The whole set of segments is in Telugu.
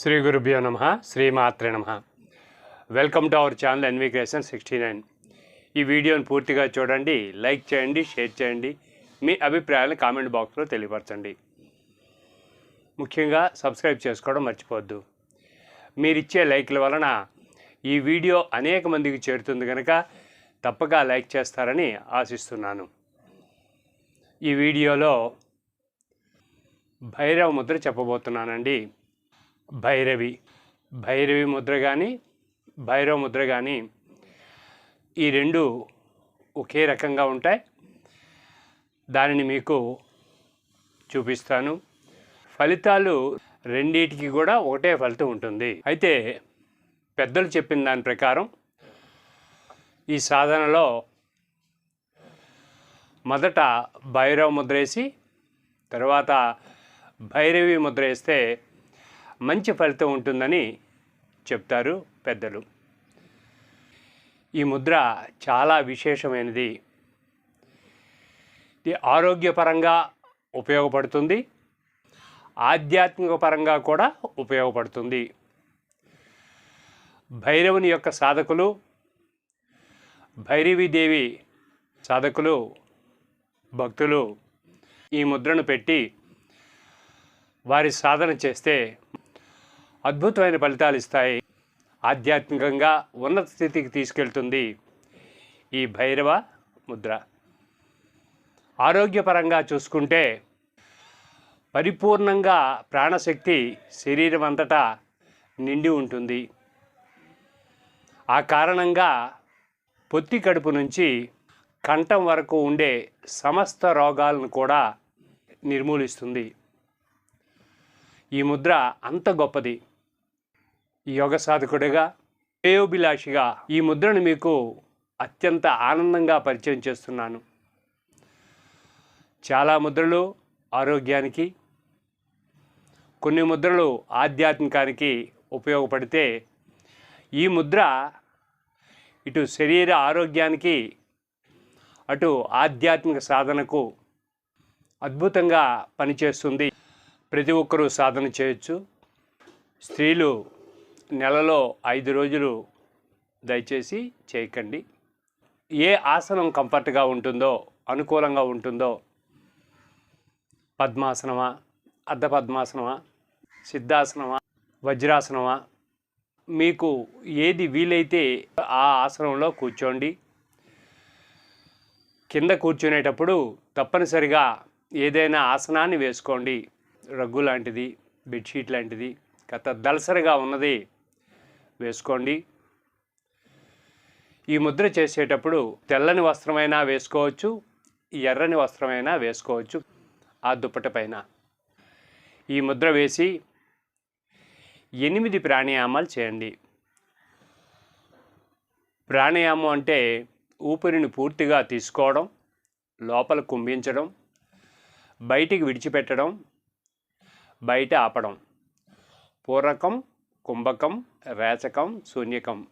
శ్రీ గురుభ్యో నమ శ్రీమాత్రే నమ. Welcome to our channel NV creation sixty nine ఈ వీడియోని పూర్తిగా చూడండి లైక్ చేయండి షేర్ చేయండి మీ అభిప్రాయాలను కామెంట్ బాక్స్లో తెలియపరచండి. ముఖ్యంగా సబ్స్క్రైబ్ చేసుకోవడం మర్చిపోవద్దు. మీరిచ్చే లైక్ల వలన ఈ వీడియో అనేక మందికి చేరుతుంది కనుక తప్పక లైక్ చేస్తారని ఆశిస్తున్నాను. ఈ వీడియోలో భైరవ ముద్ర చెప్పబోతున్నానండి. భైరవి. భైరవి ముద్ర కానీ భైరవ ముద్ర కానీ ఈ రెండు ఒకే రకంగా ఉంటాయి. దానిని మీకు చూపిస్తాను. ఫలితాలు రెండిటికి కూడా ఒకటే ఫలితం ఉంటుంది. అయితే పెద్దలు చెప్పిన దాని ప్రకారం ఈ సాధనలో మొదట భైరవ ముద్ర వేసి తర్వాత భైరవి ముద్ర వేస్తే మంచి ఫలితం ఉంటుందని చెప్తారు పెద్దలు. ఈ ముద్ర చాలా విశేషమైనది. ఇది ఆరోగ్యపరంగా ఉపయోగపడుతుంది. ఆధ్యాత్మిక పరంగా కూడా ఉపయోగపడుతుంది. భైరవుని యొక్క సాధకులు భైరవీదేవి సాధకులు భక్తులు ఈ ముద్రను పెట్టి వారి సాధన చేస్తే అద్భుతమైన ఫలితాలు ఇస్తాయి. ఆధ్యాత్మికంగా ఉన్నత స్థితికి తీసుకెళ్తుంది ఈ భైరవ ముద్ర. ఆరోగ్యపరంగా చూసుకుంటే పరిపూర్ణంగా ప్రాణశక్తి శరీరం అంతటా నిండి ఉంటుంది. ఆ కారణంగా పొత్తి కడుపు నుంచి కంఠం వరకు ఉండే సమస్త రోగాలను కూడా నిర్మూలిస్తుంది. ఈ ముద్ర అంత గొప్పది. యోగ సాధకుడిగా శ్రేయోభిలాషిగా ఈ ముద్రను మీకు అత్యంత ఆనందంగా పరిచయం చేస్తున్నాను. చాలా ముద్రలు ఆరోగ్యానికి కొన్ని ముద్రలు ఆధ్యాత్మికానికి ఉపయోగపడితే ఈ ముద్ర ఇటు శరీర ఆరోగ్యానికి అటు ఆధ్యాత్మిక సాధనకు అద్భుతంగా పనిచేస్తుంది. ప్రతి ఒక్కరూ సాధన చేయొచ్చు. స్త్రీలు నెలలో ఐదు రోజులు దయచేసి చేయకండి. ఏ ఆసనం కంఫర్ట్గా ఉంటుందో అనుకూలంగా ఉంటుందో పద్మాసనమా అర్ధ పద్మాసనమా సిద్ధాసనమా వజ్రాసనమా మీకు ఏది వీలైతే ఆ ఆసనంలో కూర్చోండి. కింద కూర్చునేటప్పుడు తప్పనిసరిగా ఏదైనా ఆసనాన్ని వేసుకోండి. రగ్గు లాంటిది బెడ్షీట్ లాంటిది కథ దలసరిగా ఉన్నది వేసుకోండి. ఈ ముద్ర చేసేటప్పుడు తెల్లని వస్త్రమైనా వేసుకోవచ్చు ఎర్రని వస్త్రమైనా వేసుకోవచ్చు ఆ దుప్పట పైన. ఈ ముద్ర వేసి ఎనిమిది ప్రాణాయామాలు చేయండి. ప్రాణాయామం అంటే ఊపిరిని పూర్తిగా తీసుకోవడం లోపల కుంభించడం బయటికి విడిచిపెట్టడం బయట ఆపడం. పూరకం కుంభకం రేచకం శూన్యకం.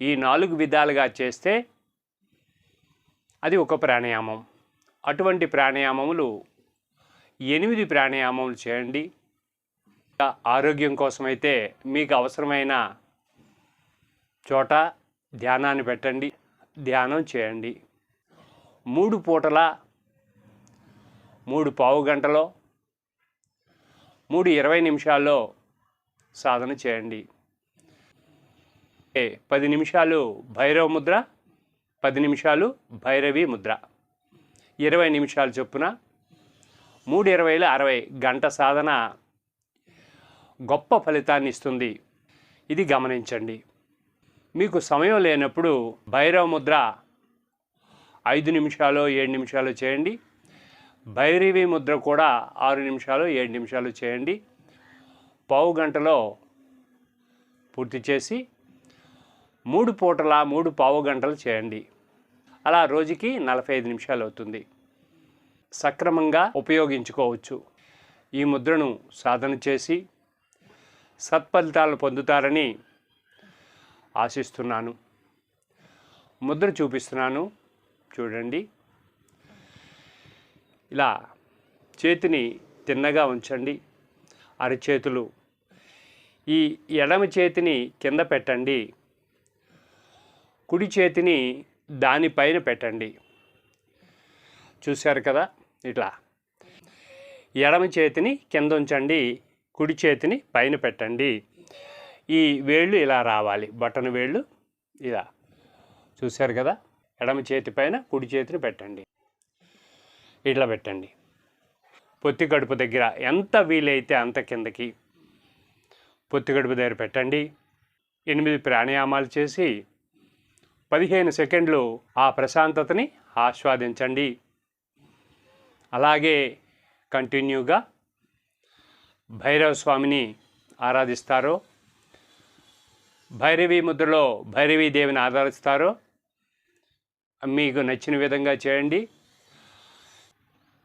ఈ నాలుగు విధాలుగా చేస్తే అది ఒక ప్రాణాయామం. అటువంటి ప్రాణాయామములు ఎనిమిది ప్రాణాయామములు చేయండి. ఆరోగ్యం కోసమైతే మీకు అవసరమైన చోట ధ్యానాన్ని పెట్టండి ధ్యానం చేయండి. మూడు పూటల మూడు పావు గంటలో మూడు ఇరవై నిమిషాల్లో సాధన చేయండి. పది నిమిషాలు భైరవ ముద్ర పది నిమిషాలు భైరవి ముద్ర. ఇరవై నిమిషాలు చొప్పున మూడు ఇరవైల అరవై గంట సాధన గొప్ప ఫలితాన్ని ఇస్తుంది. ఇది గమనించండి. మీకు సమయం లేనప్పుడు భైరవ ముద్ర ఐదు నిమిషాలు ఏడు నిమిషాలు చేయండి. భైరవి ముద్ర కూడా ఆరు నిమిషాలు ఏడు నిమిషాలు చేయండి. పావు గంటలో పూర్తి చేసి మూడు పూటల మూడు పావు గంటలు చేయండి. అలా రోజుకి నలభై ఐదు నిమిషాలు అవుతుంది. సక్రమంగా ఉపయోగించుకోవచ్చు. ఈ ముద్రను సాధన చేసి సత్ఫలితాలు పొందుతారని ఆశిస్తున్నాను. ముద్ర చూపిస్తున్నాను. చూడండి. ఇలా చేతిని తిన్నగా ఉంచండి. అరచేతులు. ఈ ఎడమ చేతిని కింద పెట్టండి. కుడి చేతిని దానిపైన పెట్టండి. చూశారు కదా? ఇట్లా. ఎడమ చేతిని కింద ఉంచండి కుడి చేతిని పైన పెట్టండి. ఈ వేళ్ళు ఇలా రావాలి. బటన్ వేళ్ళు ఇలా. చూశారు కదా? ఎడమ చేతి పైన కుడి చేతిని పెట్టండి. ఇట్లా పెట్టండి. పొత్తి కడుపు దగ్గర ఎంత వీలైతే అంత కిందకి పొత్తి కడుపు దగ్గర పెట్టండి. ఎనిమిది ప్రాణాయామాలు చేసి పదిహేను సెకండ్లు ఆ ప్రశాంతతని ఆస్వాదించండి. అలాగే కంటిన్యూగా భైరవ స్వామిని ఆరాధిస్తారో భైరవి ముద్రలో భైరవీ దేవిని ఆరాధిస్తారో మీకు నచ్చిన విధంగా చేయండి.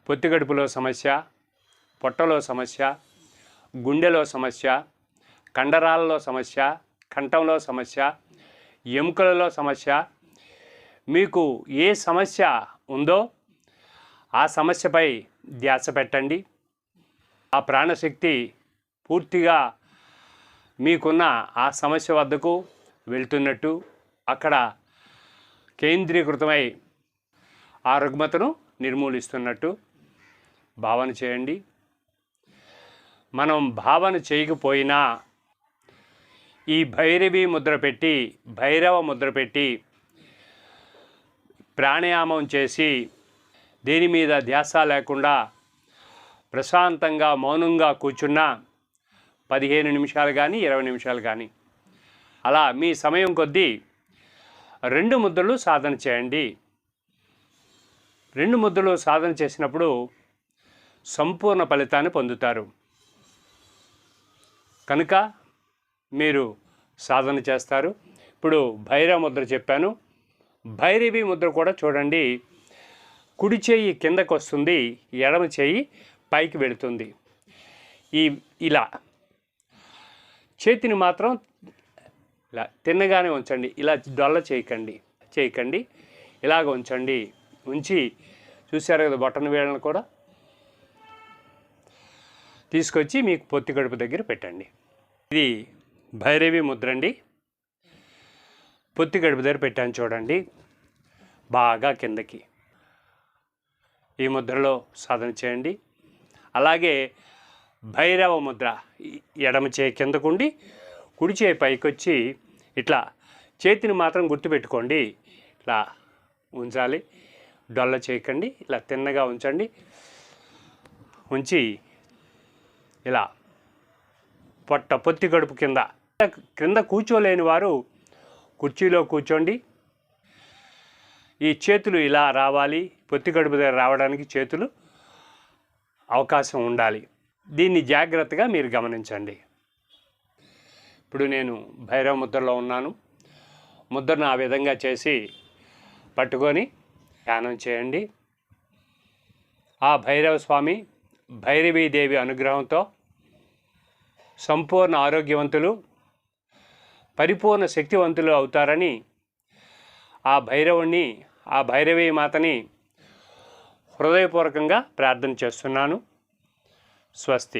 పొత్తిగడుపులో సమస్య పొట్టలో సమస్య గుండెలో సమస్య కండరాలలో సమస్య కంఠంలో సమస్య ఎముకలలో సమస్య. మీకు ఏ సమస్య ఉందో ఆ సమస్యపై ధ్యాస పెట్టండి. ఆ ప్రాణశక్తి పూర్తిగా మీకున్న ఆ సమస్య వద్దకు వెళ్తున్నట్టు అక్కడ కేంద్రీకృతమై ఆ రుగ్మతను నిర్మూలిస్తున్నట్టు భావన చేయండి. మనం భావన చేయకపోయినా ఈ భైరవి ముద్ర పెట్టి భైరవ ముద్ర పెట్టి ప్రాణాయామం చేసి దేని మీద ధ్యాస లేకుండా ప్రశాంతంగా మౌనంగా కూర్చున్న పదిహేను నిమిషాలు కానీ ఇరవై నిమిషాలు కానీ అలా మీ సమయం కొద్దీ రెండు ముద్రలు సాధన చేయండి. రెండు ముద్రలు సాధన చేసినప్పుడు సంపూర్ణ ఫలితాన్ని పొందుతారు. కనుక మీరు సాధన చేస్తారు. ఇప్పుడు భైరవ ముద్ర చెప్పాను. భైరవి ముద్ర కూడా చూడండి. కుడి చేయి కిందకు వస్తుంది. ఎడమ చేయి పైకి వెళుతుంది. ఈ ఇలా. చేతిని మాత్రం ఇలా తిన్నగానే ఉంచండి. ఇలా డొల్ల చేయకండి. చేయకండి. ఇలాగ ఉంచండి. ఉంచి చూశారు కదా బొట్టన వేళ్ళను కూడా? తీసుకొచ్చి మీకు పొత్తి కడుపు దగ్గర పెట్టండి. ఇది భైరవి ముద్ర అండి పొత్తి గడుపు దగ్గర పెట్టాను చూడండి. బాగా కిందకి. ఈ ముద్రలో సాధన చేయండి. అలాగే భైరవ ముద్ర ఎడమ చేయి కిందకుండి కుడి చేయి పైకి వచ్చి ఇట్లా చేతిని మాత్రం గుర్తుపెట్టుకోండి. ఇట్లా ఉంచాలి. డొల్ల చేయకండి. ఇలా తిన్నగా ఉంచండి. ఉంచి ఇలా పొట్ట పొత్తి గడుపు కింద క్రింద కూర్చోలేని వారు కుర్చీలో కూర్చోండి. ఈ చేతులు ఇలా రావాలి. పొత్తి కడుపు దగ్గర రావడానికి చేతులు అవకాశం ఉండాలి. దీన్ని జాగ్రత్తగా మీరు గమనించండి. ఇప్పుడు నేను భైరవ ముద్రలో ఉన్నాను. ముద్రను ఆ విధంగా చేసి పట్టుకొని ధ్యానం చేయండి. ఆ భైరవ స్వామి భైరవీదేవి అనుగ్రహంతో సంపూర్ణ ఆరోగ్యవంతులు పరిపూర్ణ శక్తివంతులు అవుతారని ఆ భైరవుణ్ణి ఆ భైరవీ మాతని హృదయపూర్వకంగా ప్రార్థన చేస్తున్నాను. స్వస్తి.